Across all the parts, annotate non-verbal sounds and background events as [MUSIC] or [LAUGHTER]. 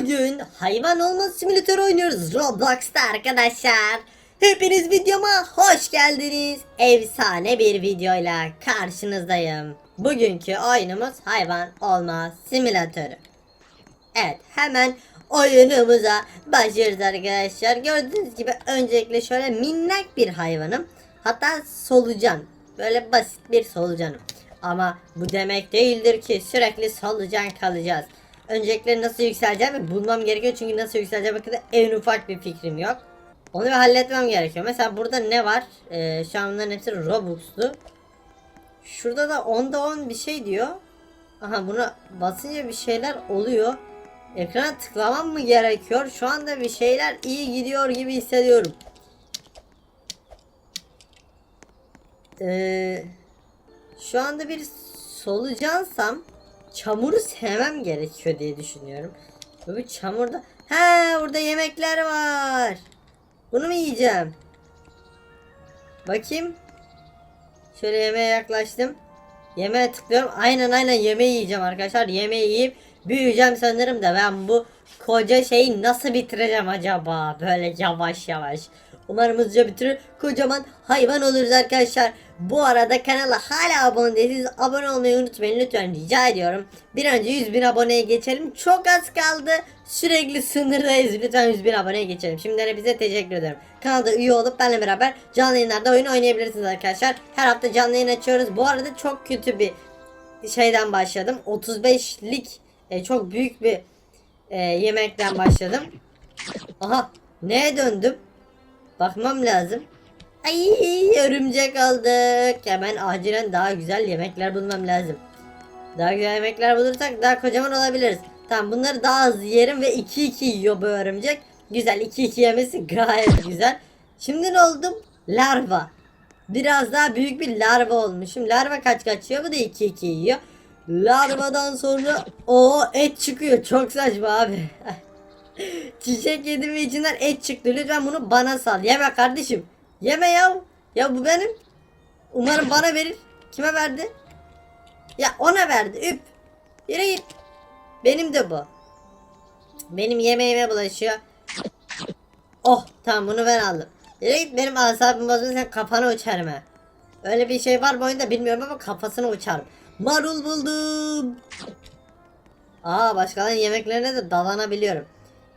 Bugün hayvan olma simülatörü oynuyoruz Roblox'ta arkadaşlar. Hepiniz videoma hoş geldiniz. Efsane bir videoyla karşınızdayım. Bugünkü oyunumuz hayvan olma simülatörü. Evet hemen oyunumuza başlıyoruz arkadaşlar. Gördüğünüz gibi öncelikle şöyle minnak bir hayvanım. Hatta solucan. Böyle basit bir solucanım. Ama bu demek değildir ki sürekli solucan kalacağız. Öncelikle nasıl yükseleceğimi bulmam gerekiyor. Çünkü nasıl yükseleceğim hakkında en ufak bir fikrim yok. Onu bir halletmem gerekiyor. Mesela burada ne var? Ee, şu an bunların hepsi Robux'lu. Şurada da 10'da 10 bir şey diyor. Aha buna basınca bir şeyler oluyor. Ekrana tıklamam mı gerekiyor? Şu anda bir şeyler iyi gidiyor gibi hissediyorum. Ee, şu anda bir solucansam çamuru sevmem gerekiyor diye düşünüyorum. Bu çamurda... He orada yemekler var. Bunu mu yiyeceğim? Bakayım. Şöyle yemeğe yaklaştım. Yemeğe tıklıyorum. Aynen aynen yemeği yiyeceğim arkadaşlar. Yemeği yiyip büyüyeceğim sanırım da ben bu koca şeyi nasıl bitireceğim acaba? Böyle yavaş yavaş. Umarım hızlıca bitirir. Kocaman hayvan oluruz arkadaşlar. Bu arada kanala hala abone değilseniz abone olmayı unutmayın lütfen rica ediyorum. Bir önce 100 bin aboneye geçelim. Çok az kaldı. Sürekli sınırdayız. Lütfen 100 bin aboneye geçelim. Şimdiden hepinize teşekkür ederim. Kanalda üye olup benimle beraber canlı yayınlarda oyun oynayabilirsiniz arkadaşlar. Her hafta canlı yayın açıyoruz. Bu arada çok kötü bir şeyden başladım. 35'lik e, çok büyük bir e, yemekten başladım. Aha neye döndüm? Bakmam lazım. Ay örümcek aldık. Hemen acilen daha güzel yemekler bulmam lazım. Daha güzel yemekler bulursak daha kocaman olabiliriz. Tamam bunları daha az yerim ve 2-2 yiyor bu örümcek. Güzel 2-2 yemesi gayet güzel. Şimdi ne oldum? Larva. Biraz daha büyük bir larva olmuşum. Larva kaç kaç yiyor? Bu da 2-2 yiyor. Larvadan sonra o et çıkıyor. Çok saçma abi. [LAUGHS] Çiçek yedim ve içinden et çıktı. Lütfen bunu bana sal. Yeme kardeşim. Yeme ya. Ya bu benim. Umarım bana verir. Kime verdi? Ya ona verdi. Üp. Yere git. Benim de bu. Benim yemeğime bulaşıyor. Oh tamam bunu ben aldım. Yere git benim asabımı bozma sen kafana uçarım ha. Öyle bir şey var bu oyunda bilmiyorum ama kafasına uçarım. Marul buldum. Aa başkalarının yemeklerine de dalanabiliyorum.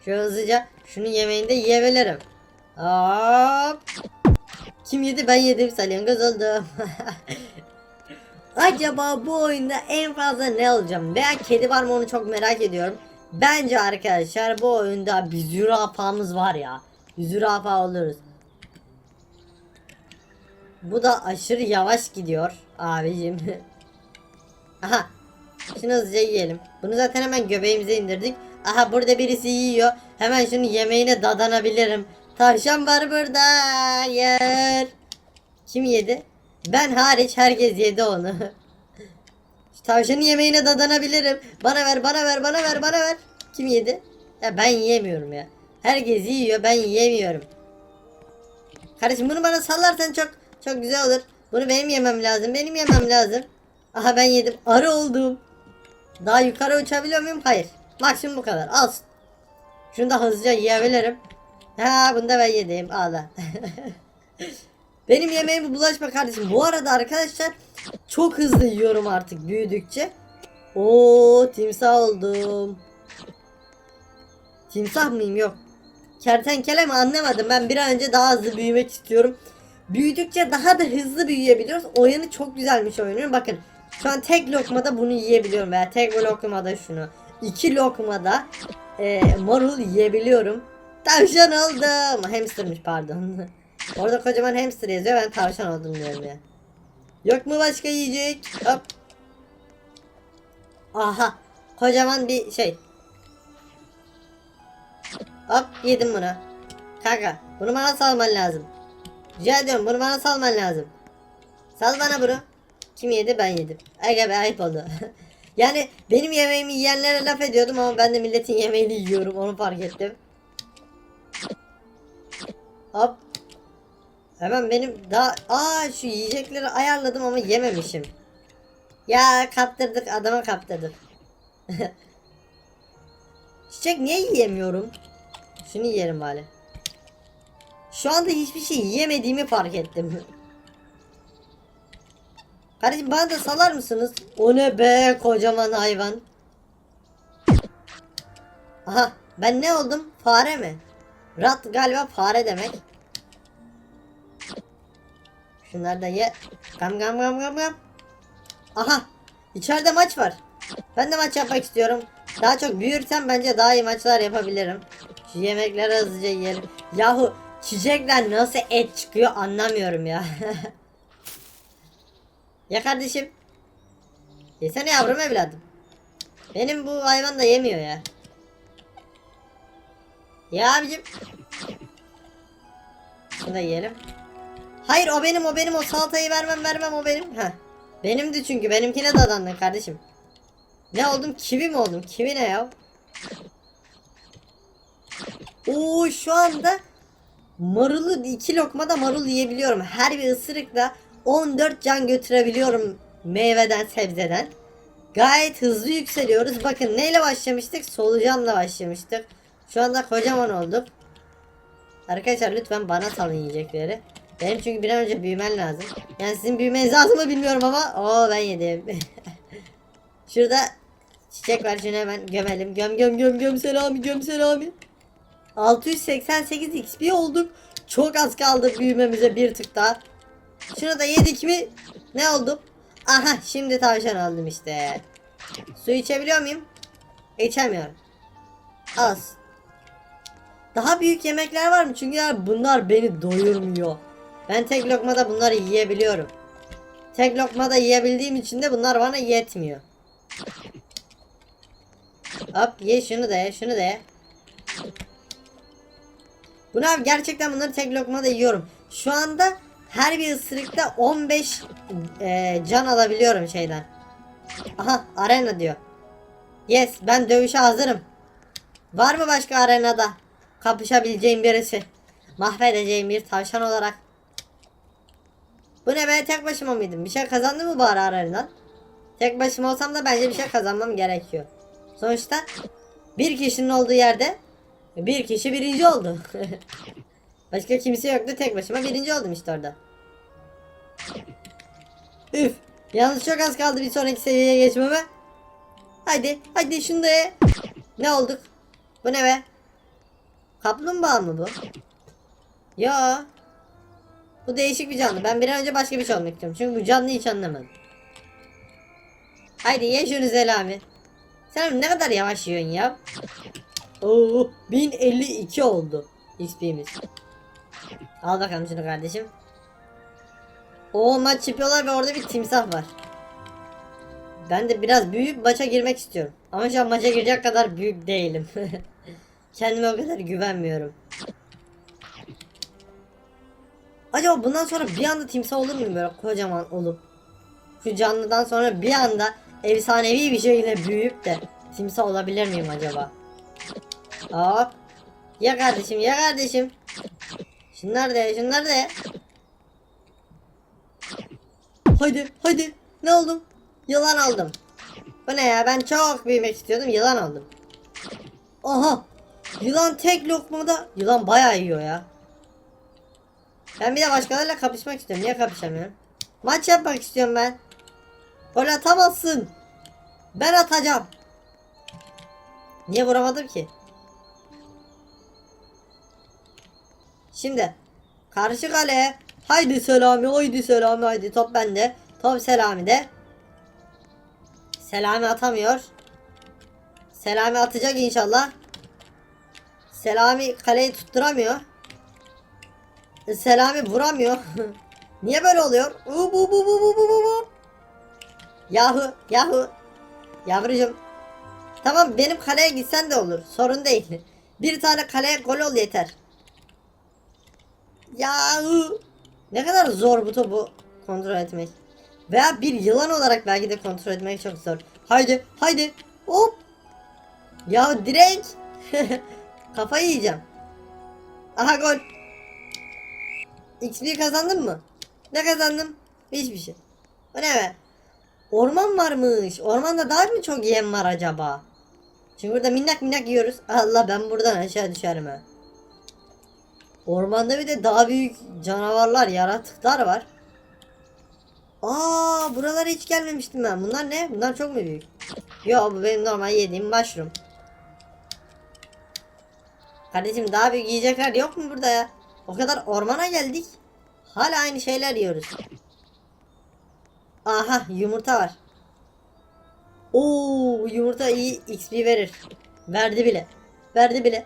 Şu hızlıca şunun yemeğini de yiyebilirim. Hop. Kim yedi ben yedim salyangoz oldum. [LAUGHS] Acaba bu oyunda en fazla ne alacağım? Veya kedi var mı onu çok merak ediyorum. Bence arkadaşlar bu oyunda bir zürafamız var ya. Bir zürafa oluruz. Bu da aşırı yavaş gidiyor abicim. [LAUGHS] Aha. Şunu hızlıca yiyelim. Bunu zaten hemen göbeğimize indirdik. Aha burada birisi yiyor. Hemen şunu yemeğine dadanabilirim. Tavşan var burada. Yer. Kim yedi? Ben hariç herkes yedi onu. [LAUGHS] Tavşanın yemeğine dadanabilirim. Bana ver, bana ver, bana ver, bana ver. Kim yedi? Ya ben yiyemiyorum ya. Herkes yiyor, ben yiyemiyorum. Kardeşim bunu bana sallarsan çok çok güzel olur. Bunu benim yemem lazım. Benim yemem lazım. Aha ben yedim. Arı oldum. Daha yukarı uçabiliyor muyum? Hayır. Maksimum bu kadar. Al. Şunu da hızlıca yiyebilirim. Ha bunu da ben yedim. Ağla. [LAUGHS] Benim yemeğime bulaşma kardeşim. Bu arada arkadaşlar çok hızlı yiyorum artık büyüdükçe. Oo timsah oldum. Timsah mıyım? Yok. Kertenkele mi anlamadım. Ben bir an önce daha hızlı büyümek istiyorum. Büyüdükçe daha da hızlı büyüyebiliyoruz. Oyunu çok güzelmiş oyunun. Bakın şu an tek lokmada bunu yiyebiliyorum veya tek lokmada şunu. İki lokmada e, marul yiyebiliyorum. Tavşan oldum. Hamstermiş pardon. [LAUGHS] Orada kocaman hamster yazıyor ben tavşan oldum diyorum ya. Yok mu başka yiyecek? Hop. Aha. Kocaman bir şey. Hop yedim bunu. Kanka bunu bana salman lazım. Rica ediyorum bunu bana salman lazım. Sal bana bunu. Kim yedi ben yedim. Be ayıp oldu. [LAUGHS] yani benim yemeğimi yiyenlere laf ediyordum ama ben de milletin yemeğini yiyorum onu fark ettim. Hop. Hemen benim daha aa şu yiyecekleri ayarladım ama yememişim. Ya kaptırdık adama kaptırdık. [LAUGHS] Çiçek niye yiyemiyorum? Şunu yiyelim bari. Şu anda hiçbir şey yiyemediğimi fark ettim. Kardeşim bana da salar mısınız? O ne be kocaman hayvan. Aha ben ne oldum? Fare mi? Rat galiba fare demek. Şunları da ye. Gam gam gam gam gam. Aha içeride maç var. Ben de maç yapmak istiyorum. Daha çok büyürsem bence daha iyi maçlar yapabilirim. Şu yemekleri hızlıca yiyelim. Yahu çiçekten nasıl et çıkıyor anlamıyorum ya. [LAUGHS] ya kardeşim. Yesene yavrum evladım. Benim bu hayvan da yemiyor ya. Ya abicim. Şunu da yiyelim. Hayır o benim o benim o salatayı vermem vermem o benim. Heh. Benimdi çünkü benimkine dadandın kardeşim. Ne oldum? Kivi mi oldum? Kivi ne ya? Oo şu anda marulu iki lokmada marul yiyebiliyorum. Her bir ısırıkla 14 can götürebiliyorum meyveden sebzeden. Gayet hızlı yükseliyoruz. Bakın neyle başlamıştık? Solucanla başlamıştık. Şu anda kocaman olduk. Arkadaşlar lütfen bana salın yiyecekleri. Benim çünkü bir an önce büyümen lazım. Yani sizin büyümeniz lazım mı bilmiyorum ama o ben yedim. [LAUGHS] Şurada çiçek var şunu hemen gömelim. Göm göm göm göm selami göm selami. 688 XP olduk. Çok az kaldı büyümemize bir tık daha. Şunu da yedik mi ne oldu? Aha şimdi tavşan aldım işte. Su içebiliyor muyum? İçemiyorum. Az. Daha büyük yemekler var mı? Çünkü bunlar beni doyurmuyor. Ben tek lokmada bunları yiyebiliyorum. Tek lokmada yiyebildiğim için de bunlar bana yetmiyor. Hop ye şunu da ye şunu da ye. Bunu abi gerçekten bunları tek lokmada yiyorum. Şu anda her bir ısırıkta 15 e, can alabiliyorum şeyden. Aha arena diyor. Yes ben dövüşe hazırım. Var mı başka arenada? Kapışabileceğim birisi. Mahvedeceğim bir tavşan olarak. Bu ne be tek başıma mıydım? Bir şey kazandı mı bari arenadan? Tek başıma olsam da bence bir şey kazanmam gerekiyor. Sonuçta bir kişinin olduğu yerde bir kişi birinci oldu. [LAUGHS] Başka kimse yoktu tek başıma birinci oldum işte orada. Üf. Yalnız çok az kaldı bir sonraki seviyeye geçmeme. Haydi haydi şunu da ye. Ne olduk? Bu ne be? Kaplumbağa mı bu? Ya. Bu değişik bir canlı. Ben bir an önce başka bir şey olmak istiyorum. Çünkü bu canlıyı hiç anlamadım. Haydi ye şunu Zelami. Sen ne kadar yavaş yiyorsun ya. Oo, 1052 oldu XP'miz. Al bakalım şunu kardeşim. O maç yapıyorlar ve orada bir timsah var. Ben de biraz büyüyüp maça girmek istiyorum. Ama şu an maça girecek kadar büyük değilim. [LAUGHS] Kendime o kadar güvenmiyorum. Acaba bundan sonra bir anda timsah olur mu böyle kocaman olup? Şu canlıdan sonra bir anda efsanevi bir şekilde büyüyüp de timsah olabilir miyim acaba? Hop. Ya kardeşim ya kardeşim. Şunlar da şunlar da ye. Haydi haydi. Ne oldum? Yılan aldım. Bu ne ya ben çok büyümek istiyordum yılan aldım. Aha. Yılan tek lokmada. Yılan bayağı yiyor ya. Ben bir de başkalarıyla kapışmak istiyorum. Niye kapışamıyorum? Maç yapmak istiyorum ben. Gol atamazsın. Ben atacağım. Niye vuramadım ki? Şimdi karşı kaleye haydi Selami haydi Selami haydi top bende. Top Selami'de. Selami atamıyor. Selami atacak inşallah. Selami kaleyi tutturamıyor. Selami vuramıyor. [LAUGHS] Niye böyle oluyor? U bu bu bu bu bu bu. Yahu yahu. Yavrucuğum. Tamam benim kaleye gitsen de olur. Sorun değil. [LAUGHS] Bir tane kaleye gol ol yeter. Yahu. Ne kadar zor bu topu kontrol etmek. Veya bir yılan olarak belki de kontrol etmek çok zor. Haydi haydi. Hop. Ya direkt. [LAUGHS] Kafayı yiyeceğim. Aha gol. XP kazandın mı? Ne kazandım? Hiçbir şey. Bu ne be? Orman varmış. Ormanda daha mı çok yem var acaba? Şimdi burada minnak minnak yiyoruz. Allah ben buradan aşağı düşerim ha. Ormanda bir de daha büyük canavarlar, yaratıklar var. Aa, buralara hiç gelmemiştim ben. Bunlar ne? Bunlar çok mu büyük? Yo, bu benim normal yediğim mushroom. Kardeşim daha büyük yiyecekler yok mu burada ya? O kadar ormana geldik. Hala aynı şeyler yiyoruz. Aha, yumurta var. Oo, yumurta iyi XP verir. Verdi bile. Verdi bile.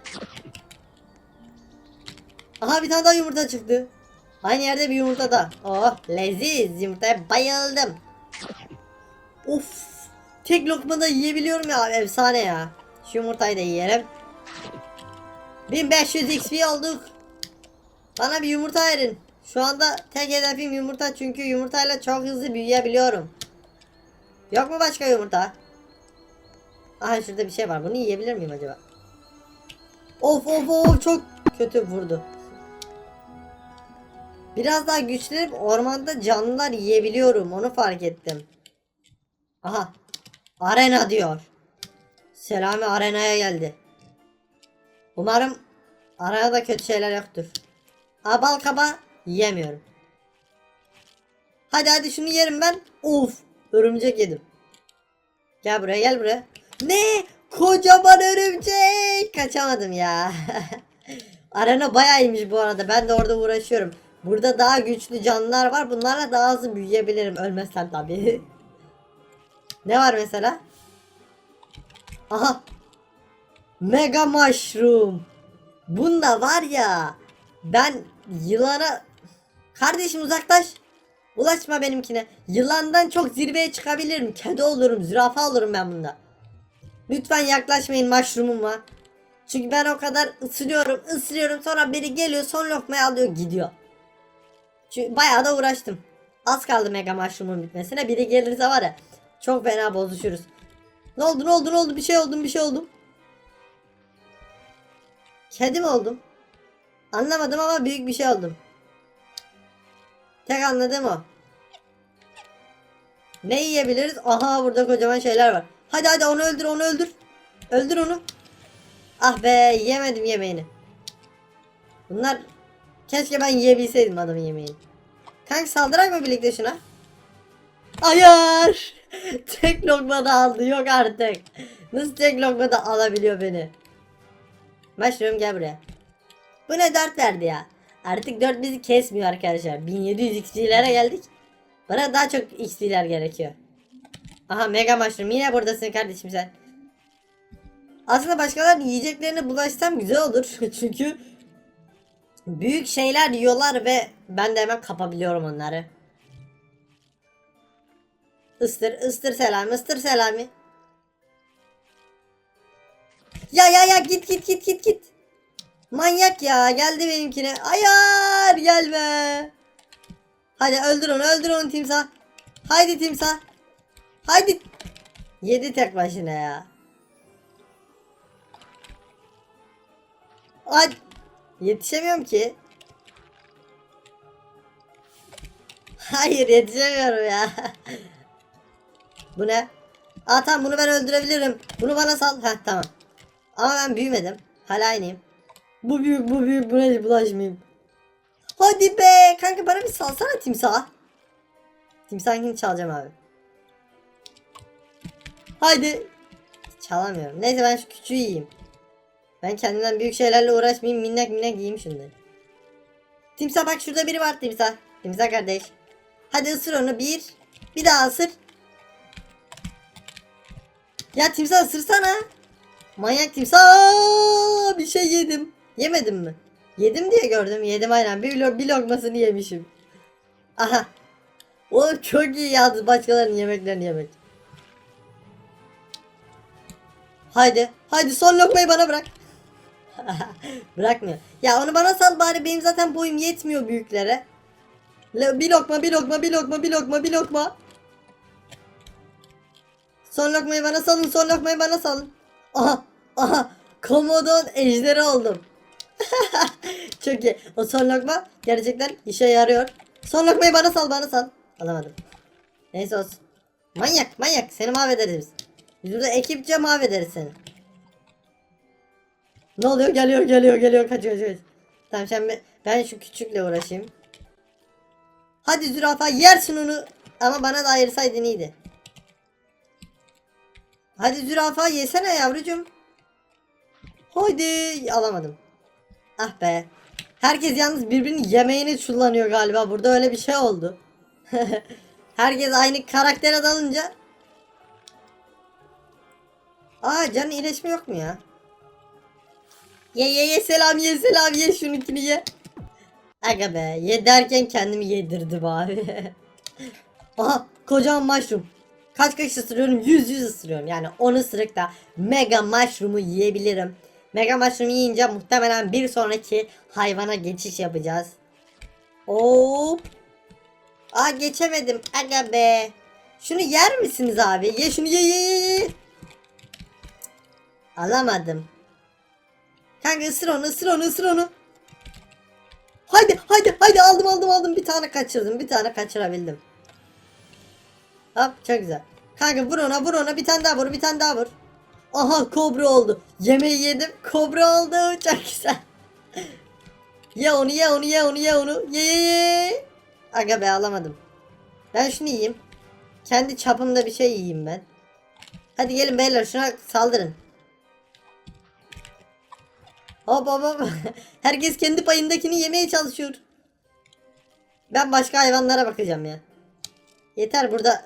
Aha bir tane daha yumurta çıktı. Aynı yerde bir yumurta da. Oh leziz yumurtaya bayıldım. Of. Tek lokmada yiyebiliyorum ya efsane ya. Şu yumurtayı da yiyelim. 1500 XP olduk. Bana bir yumurta verin. Şu anda tek hedefim yumurta çünkü yumurtayla çok hızlı büyüyebiliyorum. Yok mu başka yumurta? Aha şurada bir şey var. Bunu yiyebilir miyim acaba? Of of of çok kötü vurdu. Biraz daha güçlenip ormanda canlılar yiyebiliyorum. Onu fark ettim. Aha. Arena diyor. Selami arenaya geldi. Umarım arenada kötü şeyler yoktur. Aa bal kaba yiyemiyorum. Hadi hadi şunu yerim ben. Of. Örümcek yedim. Gel buraya gel buraya. Ne? Kocaman örümcek. Kaçamadım ya. [LAUGHS] Arena bayağı iyiymiş bu arada. Ben de orada uğraşıyorum. Burada daha güçlü canlılar var. Bunlarla daha hızlı büyüyebilirim. Ölmezsem tabii. [LAUGHS] ne var mesela? Aha. Mega Mushroom. Bunda var ya. Ben yılana... Kardeşim uzaklaş. Ulaşma benimkine. Yılandan çok zirveye çıkabilirim. Kedi olurum, zürafa olurum ben bunda. Lütfen yaklaşmayın mushroom'uma. Çünkü ben o kadar ısırıyorum, ısırıyorum sonra biri geliyor son lokmayı alıyor gidiyor. Çünkü bayağı da uğraştım. Az kaldı mega mushroom'un bitmesine. Biri gelirse var ya çok fena bozuşuruz. Ne oldu ne oldu ne oldu bir şey oldum bir şey oldum. Kedi mi oldum? Anlamadım ama büyük bir şey oldum. Tek anladığım o. Ne yiyebiliriz? Aha burada kocaman şeyler var. Hadi hadi onu öldür onu öldür. Öldür onu. Ah be yemedim yemeğini. Bunlar keşke ben yiyebilseydim adamın yemeğini. Kanka saldırak mı birlikte şuna? Hayır. [LAUGHS] tek lokma da aldı yok artık. Nasıl tek lokma da alabiliyor beni? Mushroom gel buraya. Bu ne dert verdi ya. Artık 4 bizi kesmiyor arkadaşlar. 1700 XP'lere geldik. Bana daha çok XP'ler gerekiyor. Aha mega mushroom yine buradasın kardeşim sen. Aslında başkalarının yiyeceklerine bulaşsam güzel olur. [LAUGHS] Çünkü büyük şeyler yiyorlar ve ben de hemen kapabiliyorum onları. Istır, ıstır Selami, ıstır Selami. Ya ya ya git git git git git. Manyak ya geldi benimkine. Hayır gelme. Hadi öldür onu öldür onu timsah. Haydi timsah. Haydi. Yedi tek başına ya. Hadi. Yetişemiyorum ki. Hayır yetişemiyorum ya. Bu ne? Aa tamam bunu ben öldürebilirim. Bunu bana sal. Heh tamam. Ama ben büyümedim. Hala aynıyım. Bu büyük bu büyük buna bulaşmayayım. Hadi be kanka bana bir salsana timsah. Timsahını çalacağım abi. Haydi. Çalamıyorum. Neyse ben şu küçüğü yiyeyim. Ben kendimden büyük şeylerle uğraşmayayım. Minnak minnak yiyeyim şunları. Timsah bak şurada biri var timsah. Timsah kardeş. Hadi ısır onu bir. Bir daha ısır. Ya timsah ısırsana. Manyak timsah. Bir şey yedim. Yemedim mi? Yedim diye gördüm. Yedim aynen. Bir, lok, bir lokmasını yemişim. Aha. O çok iyi ya başkalarının yemeklerini yemek. Haydi. Haydi son lokmayı bana bırak. [LAUGHS] Bırakmıyor. Ya onu bana sal bari benim zaten boyum yetmiyor büyüklere. Le- Bir lokma bir lokma bir lokma bir lokma bir lokma. Son lokmayı bana salın son lokmayı bana salın. Aha aha komodon ejderi oldum. [LAUGHS] Çok iyi. O son lokma gerçekten işe yarıyor. Son lokmayı bana sal bana sal. Alamadım. Neyse olsun. Manyak manyak seni mahvederiz biz. Biz burada ekipçe mahvederiz seni. Ne oluyor? Geliyor geliyor geliyor kaçıyor kaçıyor. Tamam sen ben, şu küçükle uğraşayım. Hadi zürafa yersin onu. Ama bana da ayırsaydın iyiydi. Hadi zürafa yesene yavrucuğum. Haydi alamadım. Ah be. Herkes yalnız birbirinin yemeğini çullanıyor galiba. Burada öyle bir şey oldu. [LAUGHS] Herkes aynı karaktere dalınca. Aa can iyileşme yok mu ya? Ye ye ye selam ye selam ye şununkini ye. Aga be ye derken kendimi yedirdim abi. [LAUGHS] Aha kocaman mushroom. Kaç kaç ısırıyorum? 100 100 ısırıyorum. Yani 10 ısırıkta mega mushroom'u yiyebilirim. Mega mushroom yiyince muhtemelen bir sonraki hayvana geçiş yapacağız. Hop. Aa geçemedim. Aga be. Şunu yer misiniz abi? Ye şunu ye ye ye. Alamadım. Kanka ısır onu ısır onu ısır onu. Haydi haydi haydi aldım aldım aldım bir tane kaçırdım bir tane kaçırabildim. Hop çok güzel. Kanka vur ona vur ona bir tane daha vur bir tane daha vur. Aha kobra oldu. Yemeği yedim kobra oldu çok güzel. ye onu ye onu ye onu ye onu ye ye ye. Aga be alamadım. Ben şunu yiyeyim. Kendi çapımda bir şey yiyeyim ben. Hadi gelin beyler şuna saldırın. Hop hop hop. [LAUGHS] Herkes kendi payındakini yemeye çalışıyor. Ben başka hayvanlara bakacağım ya. Yeter burada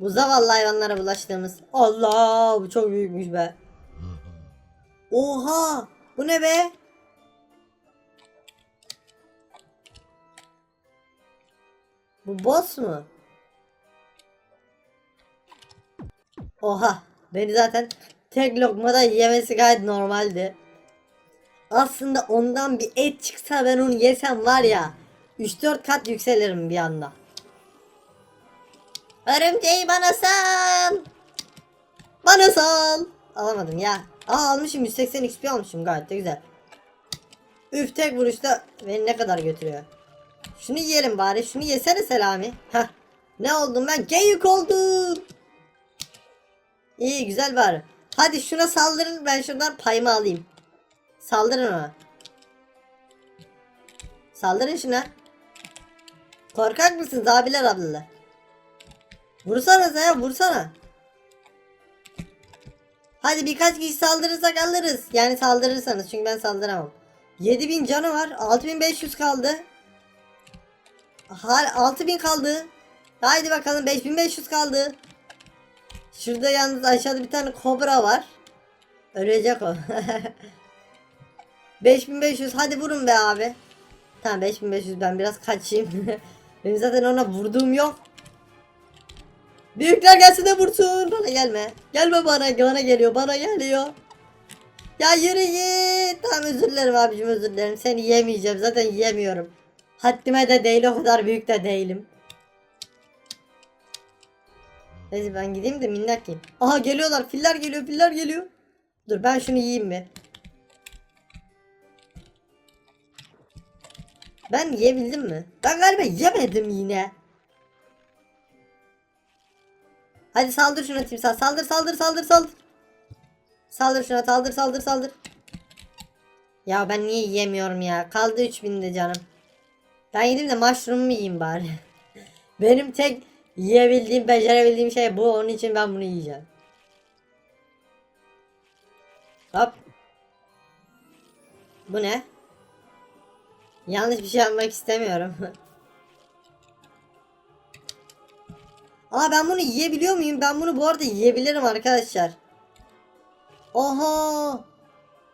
bu zavallı hayvanlara bulaştığımız. Allah bu çok büyükmüş be. Oha bu ne be? Bu boss mu? Oha beni zaten tek lokmada yemesi gayet normaldi. Aslında ondan bir et çıksa ben onu yesem var ya 3-4 kat yükselirim bir anda. Örümceği bana sal. Bana sal. Alamadım ya. Aa almışım 180 XP almışım gayet de güzel. Üf tek vuruşta beni ne kadar götürüyor. Şunu yiyelim bari. Şunu yesene Selami. Heh. Ne oldum ben? Geyik oldum. İyi güzel bari. Hadi şuna saldırın ben şuradan payımı alayım. Saldırın ona. Saldırın şuna. Korkak mısınız abiler ablalar? Vursana sen ya vursana. Hadi birkaç kişi saldırırsak alırız. Yani saldırırsanız çünkü ben saldıramam. 7000 canı var. 6500 kaldı. Hal 6000 kaldı. Haydi bakalım 5500 kaldı. Şurada yalnız aşağıda bir tane kobra var. Ölecek o. [LAUGHS] 5500 hadi vurun be abi. Tamam 5500 ben biraz kaçayım. [LAUGHS] Benim zaten ona vurduğum yok. Büyükler gelsin de vursun. Bana gelme. Gelme bana. Bana geliyor. Bana geliyor. Ya yürü git. Tamam özür dilerim abicim özür dilerim. Seni yemeyeceğim. Zaten yiyemiyorum. Haddime de değil o kadar büyük de değilim. Neyse ben gideyim de minnak yiyeyim. Aha geliyorlar. Filler geliyor. Filler geliyor. Dur ben şunu yiyeyim mi? Ben yiyebildim mi? Ben galiba yemedim yine. Hadi saldır şuna timsah. Saldır saldır saldır saldır. Saldır şuna saldır saldır saldır. Ya ben niye yiyemiyorum ya? Kaldı 3000'de canım. Ben gideyim de mushroom'u yiyeyim bari. [LAUGHS] Benim tek yiyebildiğim, becerebildiğim şey bu. Onun için ben bunu yiyeceğim. Hop. Bu ne? Yanlış bir şey yapmak istemiyorum. [LAUGHS] Aa ben bunu yiyebiliyor muyum? Ben bunu bu arada yiyebilirim arkadaşlar. Oha!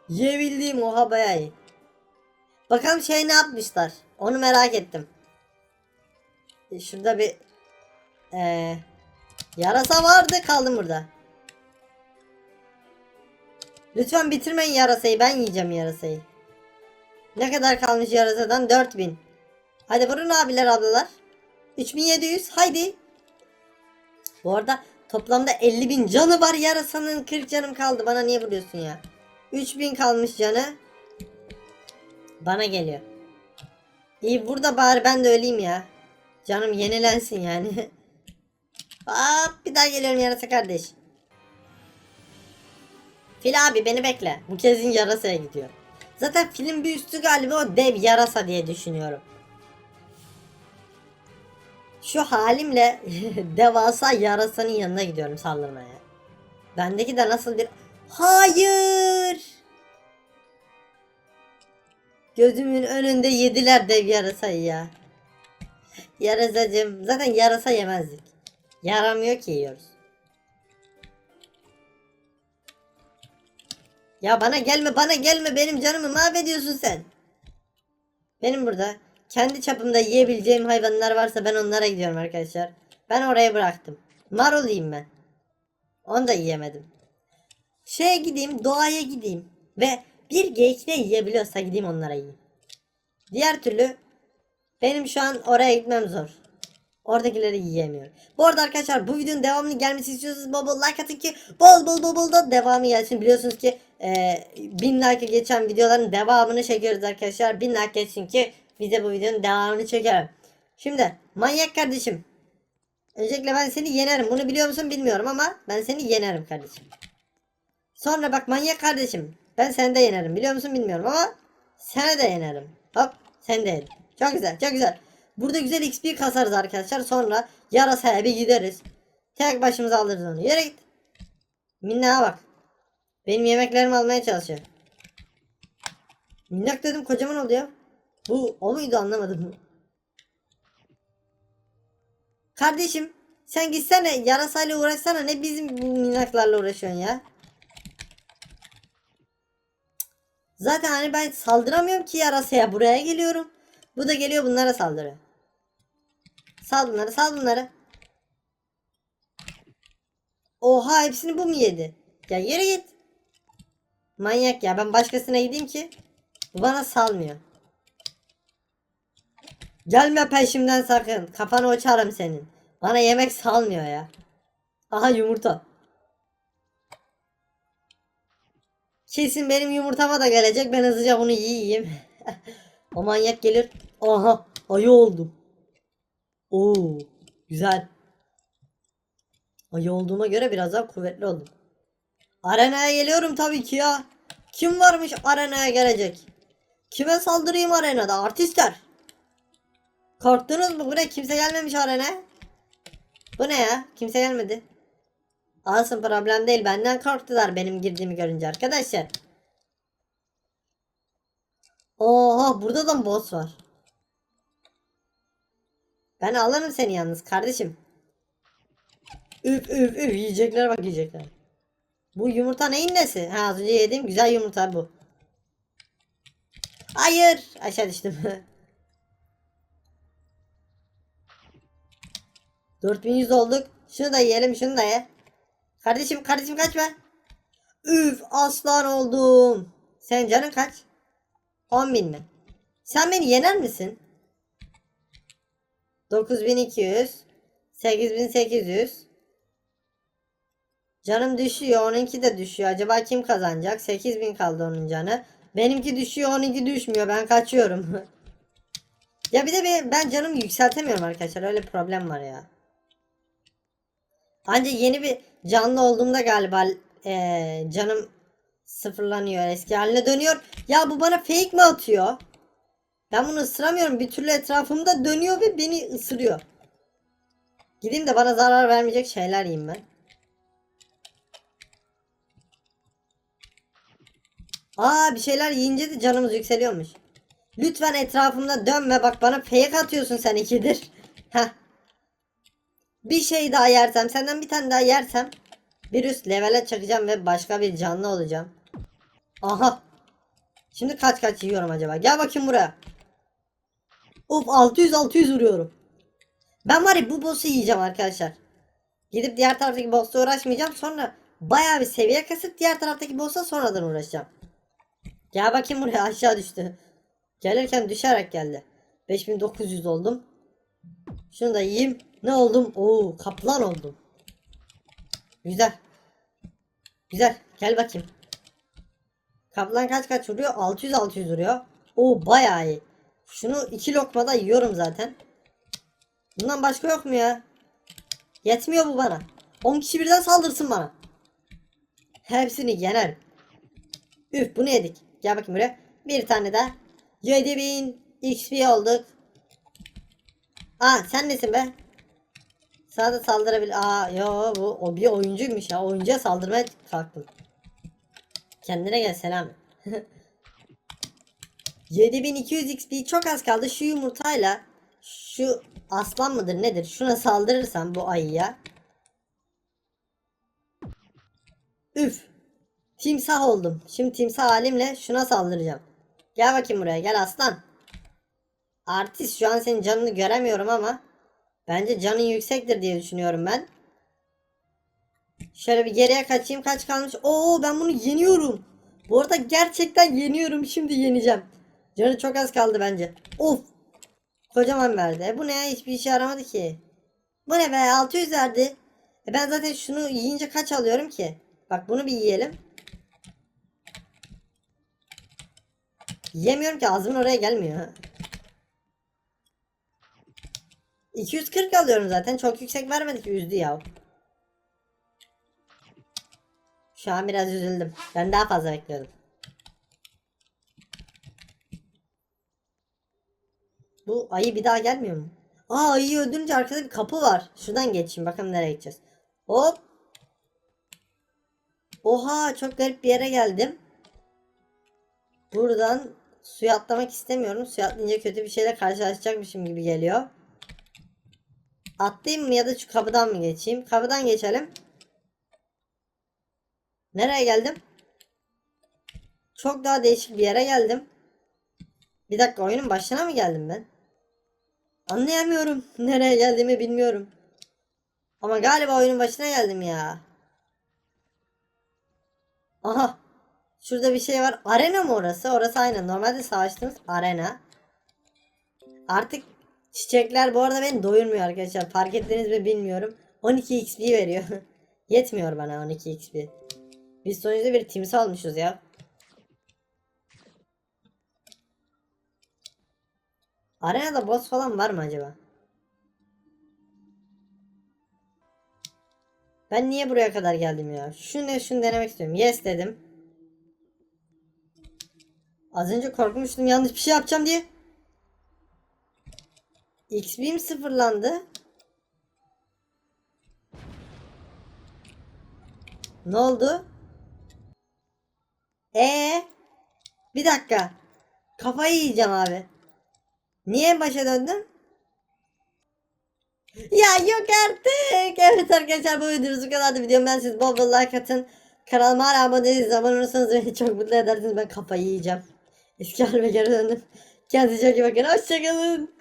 Yiyebildiğim oha bayağı. Bakalım şey ne yapmışlar. Onu merak ettim. E, Şurada bir ee, yarasa vardı kaldım burada. Lütfen bitirmeyin yarasayı. Ben yiyeceğim yarasayı. Ne kadar kalmış yarasadan? 4000. Hadi vurun abiler ablalar. 3700 haydi. Bu arada toplamda 50.000 canı var yarasanın 40 canım kaldı. Bana niye vuruyorsun ya? 3000 kalmış canı. Bana geliyor. İyi burada bari ben de öleyim ya. Canım yenilensin yani. [LAUGHS] Hop bir daha geliyorum yarasa kardeş. Fil abi beni bekle. Bu kesin yarasaya gidiyor. Zaten film bir üstü galiba o dev yarasa diye düşünüyorum. Şu halimle [LAUGHS] devasa yarasanın yanına gidiyorum saldırmaya. Bendeki de nasıl bir... Hayır! Gözümün önünde yediler dev yarasayı ya. Yarasacım. Zaten yarasa yemezdik. Yaramıyor ki yiyoruz. Ya bana gelme bana gelme benim canımı mahvediyorsun sen. Benim burada kendi çapımda yiyebileceğim hayvanlar varsa ben onlara gidiyorum arkadaşlar. Ben oraya bıraktım. Marul yiyeyim ben. Onu da yiyemedim. Şeye gideyim doğaya gideyim. Ve bir geyik ne yiyebiliyorsa gideyim onlara yiyeyim. Diğer türlü benim şu an oraya gitmem zor. Oradakileri yiyemiyorum. Bu arada arkadaşlar bu videonun devamını gelmesi istiyorsanız bol bol like atın ki bol bol bol bol da devamı gelsin. Biliyorsunuz ki e, 1000 like'a geçen videoların devamını çekiyoruz arkadaşlar. 1000 like geçsin ki bize bu videonun devamını çekelim. Şimdi manyak kardeşim. Öncelikle ben seni yenerim. Bunu biliyor musun bilmiyorum ama ben seni yenerim kardeşim. Sonra bak manyak kardeşim. Ben seni de yenerim. Biliyor musun bilmiyorum ama seni de yenerim. Hop sen de yen. Çok güzel çok güzel. Burada güzel XP kasarız arkadaşlar. Sonra yarasaya bir gideriz. Tek başımıza alırız onu. Yere git. Minnağa bak. Benim yemeklerimi almaya çalışıyor. Minnak dedim kocaman oldu ya. Bu o muydu anlamadım. Kardeşim sen gitsene yarasayla uğraşsana ne bizim minnaklarla uğraşıyorsun ya. Zaten hani ben saldıramıyorum ki yarasaya buraya geliyorum. Bu da geliyor bunlara saldırıyor. Sal bunları sal bunları. Oha hepsini bu mu yedi? Ya yere git. Manyak ya ben başkasına gideyim ki. Bu bana salmıyor. Gelme peşimden sakın. Kafanı uçarım senin. Bana yemek salmıyor ya. Aha yumurta. Kesin benim yumurtama da gelecek. Ben hızlıca bunu yiyeyim. [LAUGHS] o manyak gelir. Aha ayı oldum. Oo güzel. Ayı olduğuma göre biraz daha kuvvetli oldum. Arenaya geliyorum tabii ki ya. Kim varmış arenaya gelecek? Kime saldırayım arenada artistler? Korktunuz mu? Bu ne? Kimse gelmemiş arenaya. Bu ne ya? Kimse gelmedi. Alsın problem değil. Benden korktular benim girdiğimi görünce arkadaşlar. Oha burada da boss var. Ben alırım seni yalnız kardeşim. Üf üf üf yiyecekler bak yiyecekler. Bu yumurta neyin nesi? Ha az önce yediğim güzel yumurta bu. Hayır aşağı düştüm. [LAUGHS] 4100 olduk. Şunu da yiyelim şunu da ye. Kardeşim kardeşim kaçma. Üf aslan oldum. Sen canın kaç? 10.000 mi? Sen beni yener misin? 9200 8800 Canım düşüyor. Onunki de düşüyor. Acaba kim kazanacak? 8000 kaldı onun canı. Benimki düşüyor. Onunki düşmüyor. Ben kaçıyorum. [LAUGHS] ya bir de bir- ben canımı yükseltemiyorum arkadaşlar. Öyle problem var ya. Ancak yeni bir canlı olduğumda galiba eee, canım sıfırlanıyor. Eski haline dönüyor. Ya bu bana fake mi atıyor? Ben bunu ısıramıyorum. Bir türlü etrafımda dönüyor ve beni ısırıyor. Gideyim de bana zarar vermeyecek şeyler yiyeyim ben. Aa bir şeyler yiyince de canımız yükseliyormuş. Lütfen etrafımda dönme bak bana fake atıyorsun sen ikidir. [LAUGHS] Heh. Bir şey daha yersem senden bir tane daha yersem bir üst levele çıkacağım ve başka bir canlı olacağım. Aha. Şimdi kaç kaç yiyorum acaba? Gel bakayım buraya. Of 600 600 vuruyorum. Ben var ya bu boss'u yiyeceğim arkadaşlar. Gidip diğer taraftaki boss'la uğraşmayacağım. Sonra bayağı bir seviye kasıp diğer taraftaki boss'la sonradan uğraşacağım. Gel bakayım buraya [LAUGHS] aşağı düştü. Gelirken düşerek geldi. 5900 oldum. Şunu da yiyeyim. Ne oldum? Oo kaplan oldum. Güzel. Güzel. Gel bakayım. Kaplan kaç kaç vuruyor? 600 600 vuruyor. Oo bayağı iyi. Şunu iki lokmada yiyorum zaten. Bundan başka yok mu ya? Yetmiyor bu bana. 10 kişi birden saldırsın bana. Hepsini yener. Üf bunu yedik. Gel bakayım buraya. Bir tane daha. 7000 XP olduk. Aa sen nesin be? Sana da saldırabilir. Aa yo bu o bir oyuncuymuş ya. Oyuncuya saldırmaya kalktım. Kendine gel selam. [LAUGHS] 7200 XP çok az kaldı. Şu yumurtayla şu aslan mıdır nedir? Şuna saldırırsam bu ayıya. Üf. Timsah oldum. Şimdi timsah halimle şuna saldıracağım. Gel bakayım buraya gel aslan. Artist şu an senin canını göremiyorum ama bence canın yüksektir diye düşünüyorum ben. Şöyle bir geriye kaçayım kaç kalmış. Oo ben bunu yeniyorum. Bu arada gerçekten yeniyorum. Şimdi yeneceğim. Canı çok az kaldı bence. Of. Kocaman verdi. E bu ne? Hiçbir işe yaramadı ki. Bu ne be? 600 verdi. E ben zaten şunu yiyince kaç alıyorum ki? Bak bunu bir yiyelim. Yemiyorum ki ağzımın oraya gelmiyor. 240 alıyorum zaten. Çok yüksek vermedi ki üzdü ya. Şu an biraz üzüldüm. Ben daha fazla bekliyordum. Bu ayı bir daha gelmiyor mu? Aa ayıyı öldürünce arkada bir kapı var. Şuradan geçeyim bakalım nereye gideceğiz. Hop. Oha çok garip bir yere geldim. Buradan suya atlamak istemiyorum. Suya atlayınca kötü bir şeyle karşılaşacakmışım gibi geliyor. Atlayayım mı ya da şu kapıdan mı geçeyim? Kapıdan geçelim. Nereye geldim? Çok daha değişik bir yere geldim. Bir dakika oyunun başına mı geldim ben? Anlayamıyorum. [LAUGHS] Nereye geldiğimi bilmiyorum. Ama galiba oyunun başına geldim ya. Aha. Şurada bir şey var. Arena mı orası? Orası aynen. Normalde savaştığımız arena. Artık çiçekler bu arada beni doyurmuyor arkadaşlar. Fark ettiniz mi bilmiyorum. 12 XP veriyor. [LAUGHS] Yetmiyor bana 12 XP. Biz sonuçta bir timsah olmuşuz ya. Arenada boss falan var mı acaba? Ben niye buraya kadar geldim ya? Şu ne şunu denemek istiyorum. Yes dedim. Az önce korkmuştum yanlış bir şey yapacağım diye. XP'm sıfırlandı. Ne oldu? Ee, bir dakika. Kafayı yiyeceğim abi. Niye başa döndüm? Ya yok artık. Evet arkadaşlar bu videomuz bu kadardı. Videomu ben siz bol bol like atın. Kanalıma hala abone değilseniz abone olursanız beni çok mutlu edersiniz. Ben kafayı yiyeceğim. Eski halime geri döndüm. Kendinize iyi bakın. Hoşçakalın.